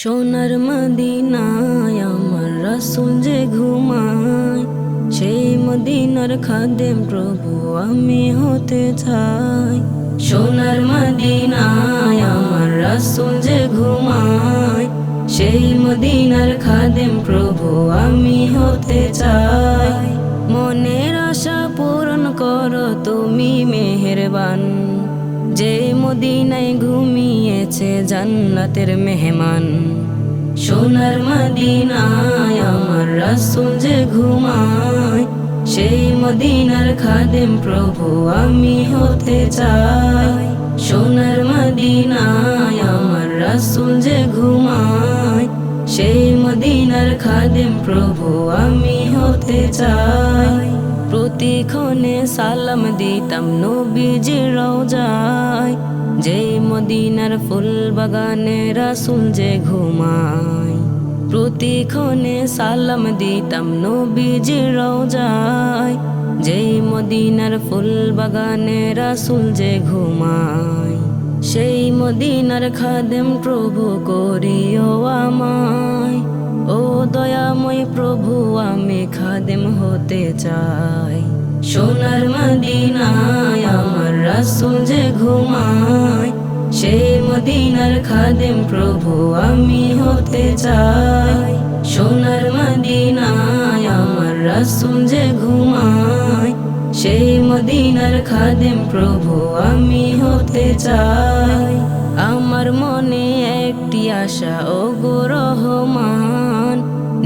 সোনার মদিনায় আমার রাসুল যে ঘুমায়, সেই মদিনার খাদেম প্রভু আমি হতে চাই। সোনার মদিনায় আমার রাসুল যে ঘুমায়, সেই মদিনার খাদেম প্রভু আমি হতে চাই। মনের আশা পূরণ করো তুমি মেহেরবান। যে মদিনায় ঘুমিয়েছে জান্নাতের মেহমান, সোনার মদিনায় আমার রাসুল যে ঘুমায়, সেই মদিনার খাদেম প্রভু আমি হতে চাই। সোনার মদিনায় আমার রাসুল যে ঘুমায়, সেই মদিনার খাদেম প্রভু আমি হতে চাই। প্রতিক্ষণে সালাম দিতাম নবীজির রওজায়। যে মদিনার ফুল বাগানে রাসুল যে ঘুমায়। প্রতিক্ষণে সালাম দিতাম নবীজির রওজায়। যে মদিনার ফুল বাগানে রাসুল যে ঘুমায়। সেই মদিনার খাদেম প্রভু করিও আমায়। ও দয়াময় প্রভু, আমি খাদেম হতে চাই। সোনার মদিনায় আমার রাসুল যে ঘুমায়, সেই মদিনার খাদেম প্রভু, আমি হতে চাই। সোনার মদিনায় আমার রাসুল যে ঘুমায় সেই মদিনার খাদেম প্রভু, আমি হতে চাই। আমার মনে একটি আশা ও রহমান,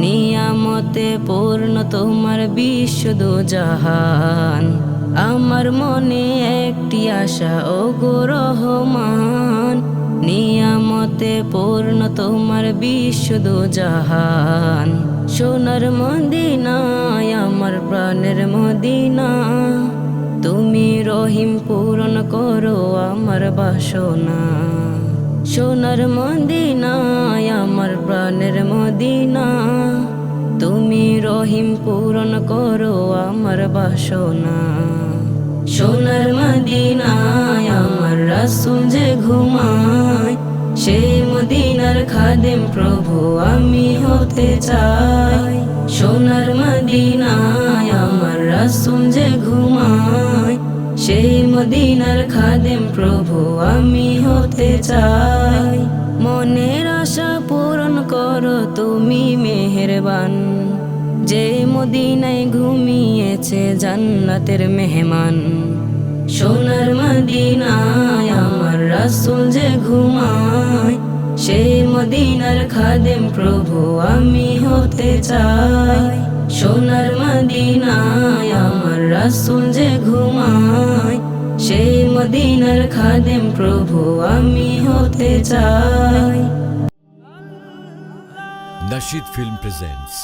নিয়ামতে পূর্ণ তোমার বিশ্ব জাহান আমার মনে একটি আশা ও রহমান, নিয়ামতে পূর্ণ তোমার বিশ্ব জাহান সোনার মদিনায় আমার প্রাণের মদিনা রহিম পূরণ করো আমার বাসনা। সোনার মদিনায়, আমার প্রাণের মদিনা। তুমি রহিম পূরণ করো আমার বাসনা। সোনার মদিনায়, আমার রাসুল যে ঘুমায়, সেই মদিনার খাদেম প্রভু আমি হতে চাই। সোনার মদিনায়, আমার রাসুল যে ঘুমায় সেই মদিনার খাদেম প্রভু, আমি হতে চাই। মনের আশা পূরণ করো তুমি মেহেরবান। যে মদিনায় ঘুমিয়েছে জান্নাতের মেহমান। সোনার মদিনায় আমার রাসুল যে ঘুমায়, সেই মদিনার খাদেম প্রভু, আমি হতে চাই। সোনার মদিনায় আমার রাসুল যে ঘুমায়, সেই মদিনার খাদেম প্রভু আমি হতে চাই। Nashid Film presents